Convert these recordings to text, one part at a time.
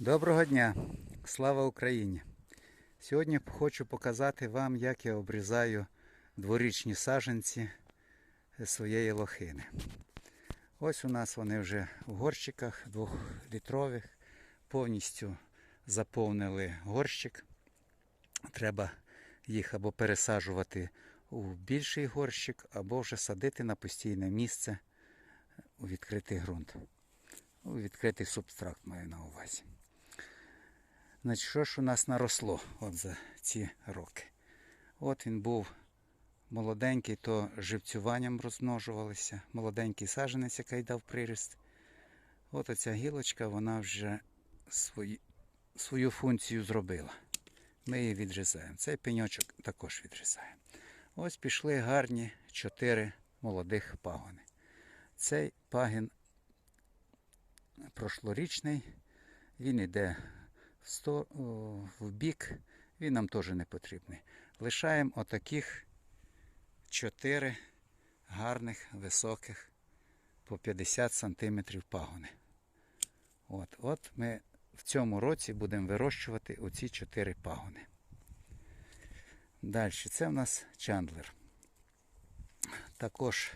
Доброго дня! Слава Україні! Сьогодні хочу показати вам, як я обрізаю дворічні саджанці своєї лохини. Ось у нас вони вже в горщиках двохлітрових, повністю заповнили горщик. Треба їх або пересаджувати у більший горщик, або вже садити на постійне місце у відкритий ґрунт. У відкритий субстракт маю на увазі. Значить, що ж у нас наросло от за ці роки? От він був молоденький, то живцюванням розмножувалися. Молоденький саджанець, який дав приріст. От оця гілочка, вона вже свої, свою функцію зробила. Ми її відрізаємо. Цей пеньочок також відрізаємо. Ось пішли гарні чотири молодих пагони. Цей пагін прошлорічний, він йде в, сто, в бік, він нам теж не потрібний. Лишаємо отаких чотири гарних, високих по 50 см пагони. От, от ми в цьому році будемо вирощувати оці чотири пагони. Далі, це в нас чандлер. Також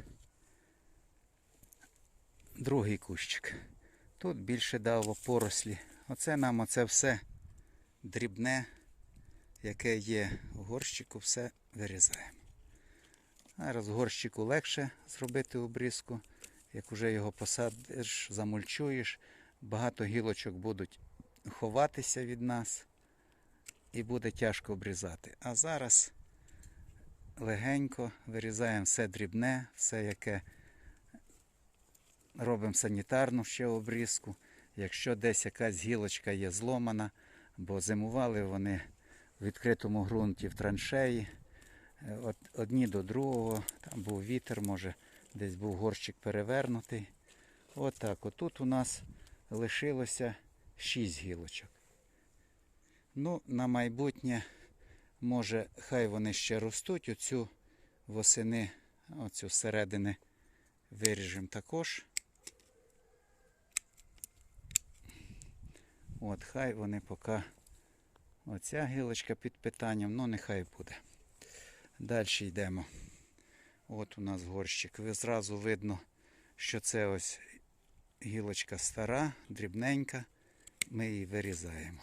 другий кущик. Тут більше дало порослі. Оце нам оце все дрібне, яке є в горщику, все вирізаємо. Зараз горщику легше зробити обрізку. Як вже його посадиш, замульчуєш, багато гілочок будуть ховатися від нас і буде тяжко обрізати. А зараз легенько вирізаємо все дрібне, все, яке робимо санітарну ще обрізку. Якщо десь якась гілочка є зломана, бо зимували вони в відкритому ґрунті в траншеї, е, от, одні до другого, там був вітер, може десь був горщик перевернутий. Отак. От Отут у нас лишилося 6 гілочок. Ну, на майбутнє, може, хай вони ще ростуть. Оцю восени, оцю середини виріжемо також. От, хай вони поки оця гілочка під питанням, ну нехай буде. Далі йдемо. От у нас горщик. Ви зразу видно, що це ось гілочка стара, дрібненька. Ми її вирізаємо.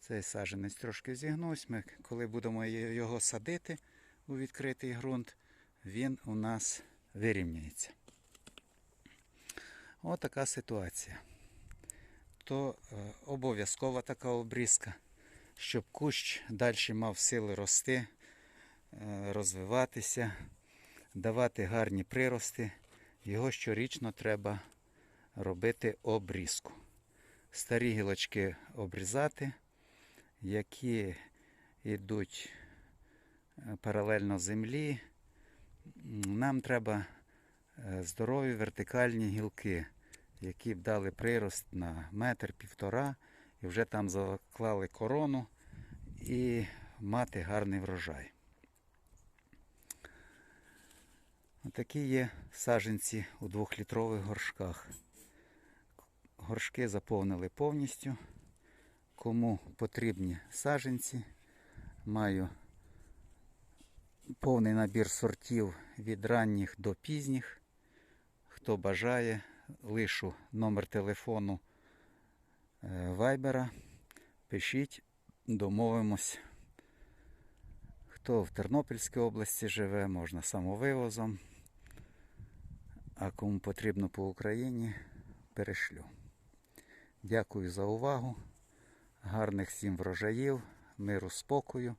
Цей саджанець трошки зігнувся. Ми, коли будемо його садити у відкритий ґрунт, він у нас вирівняється. Ось така ситуація. То е, обов'язкова така обрізка, щоб кущ далі мав сили рости, е, розвиватися, давати гарні прирости. Його щорічно треба робити обрізку. Старі гілочки обрізати, які йдуть е, паралельно землі. Нам треба здорові вертикальні гілки, які б дали прирост на метр півтора, і вже там заклали корону і мати гарний врожай. Такі є саженці у двохлітрових горшках. Горшки заповнили повністю. Кому потрібні саженці, маю повний набір сортів від ранніх до пізніх. Хто бажає, лишу номер телефону е, вайбера. Пишіть, домовимось. Хто в Тернопільській області живе, можна самовивозом. А кому потрібно по Україні, перешлю. Дякую за увагу. Гарних всім врожаїв, миру, спокою.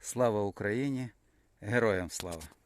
Слава Україні! Героям слава!